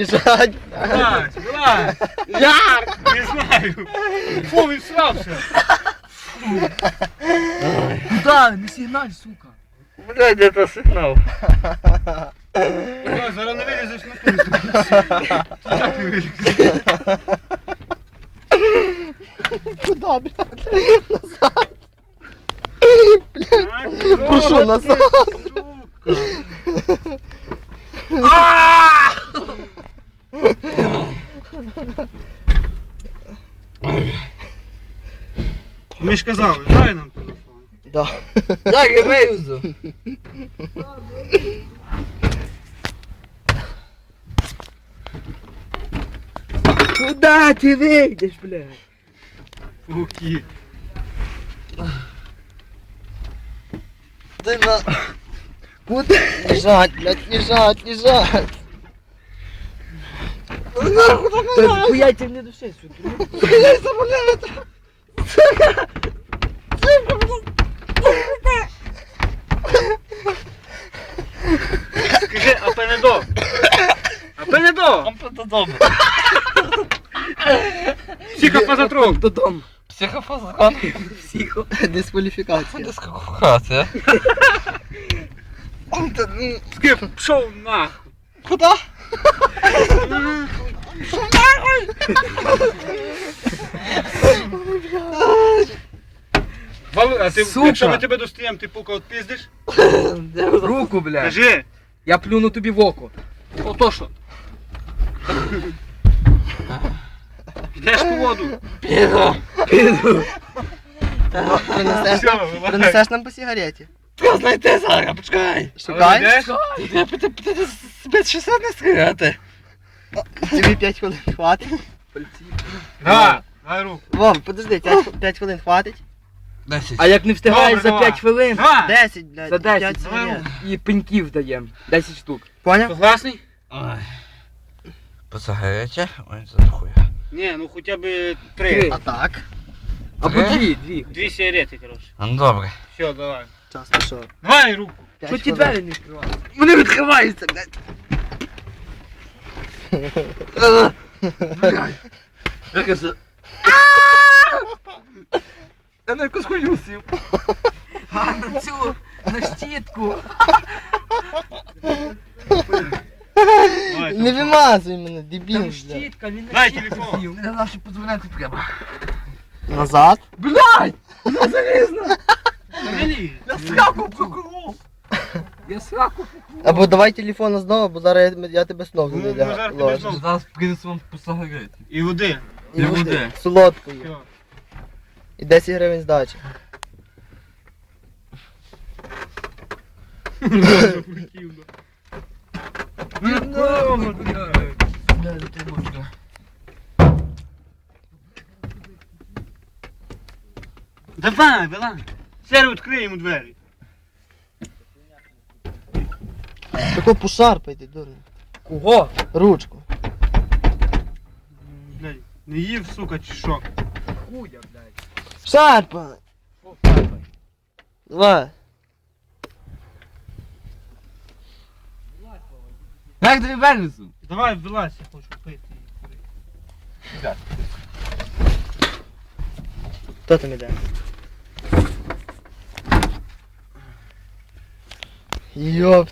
їжать. Вилазь, вилазь. Як? Не знаю. Фу, він срався. Куда? Не сигналь, сука. Блядь, де то сигнал? Ой, Зараз не вилізеш на ту. Так не вилізеш. Куда, блядь? Назад. Так, Прошу, сука. назад. Ми ж казали, дай нам телефон. Да. Так, я вивезу. Куда ти вийдеш, блядь? Фуки. Ти на... Куда? Лежать, блядь, лежать, лежать. Та хуяйте мені душі сюди. Блядь, заболела. Скажи, а пенедо? А пенедо? Додому. Психопазотрон. Додому. Психофазон. Психо. Дискваліфікація. Дискваліфікація. Скип, пшов нахуй. Куда? Вали, а ти, Сука. якщо ми тебе достаємо, ти пука отпиздиш? Руку, блядь. Кажи. Я плюну тобі в око. Ото що? Йдеш по воду. Піду. Принесеш, Все, вилазь. принесеш нам по сигареті. Треба знайти зараз, почекай. Шукай. Йдеш? Піти з 600 не стріляти. Тобі 5 хвилин хватить. Да. Дай руку. Вов, подожди, 5 хвилин хватить. 10. А як не встигаєш Добре, за давай. 5 хвилин, Два. 10, блядь. За 10. 5 сигарет. і пеньків даємо. 10 штук. Поняв? Согласний? Ой. По сигареті? Ой, хуя. Ні, ну хоча б три. Три. А так? Або Три? дві, дві. Дві сигарети, коротше. Ну добре. Все, давай. Час пішов. Давай руку. Що ті двері не відкривають? Вони відкриваються, блядь. Як це? Я на якусь хуйню сів. А на цю, на щітку. Не вимазуй мене, дебіл, Там щітка, він на Дай щітку телефон. сів. Мене завжди подзвонити треба. Назад. Блядь! Вона залізна! Завели. Я сраку поколов! Я сраку! Або давай телефон знову, бо зараз я, я тебе знову Ну, не ну, зараз тебе ложу. знову. Зараз принесу вам по. І води. І буде. Солодкою. І 10 гривень здачі. Давай, вилазь. Серу відкрий йому двері. Тако пошарпайте, дурно. Кого? Ручку. Блядь, не їв, сука, чи що? Хуя, блядь. Шарпай! Давай. Як тобі вельнесу? Давай, вилазь, я хочу пити. Хто там іде? Йопт.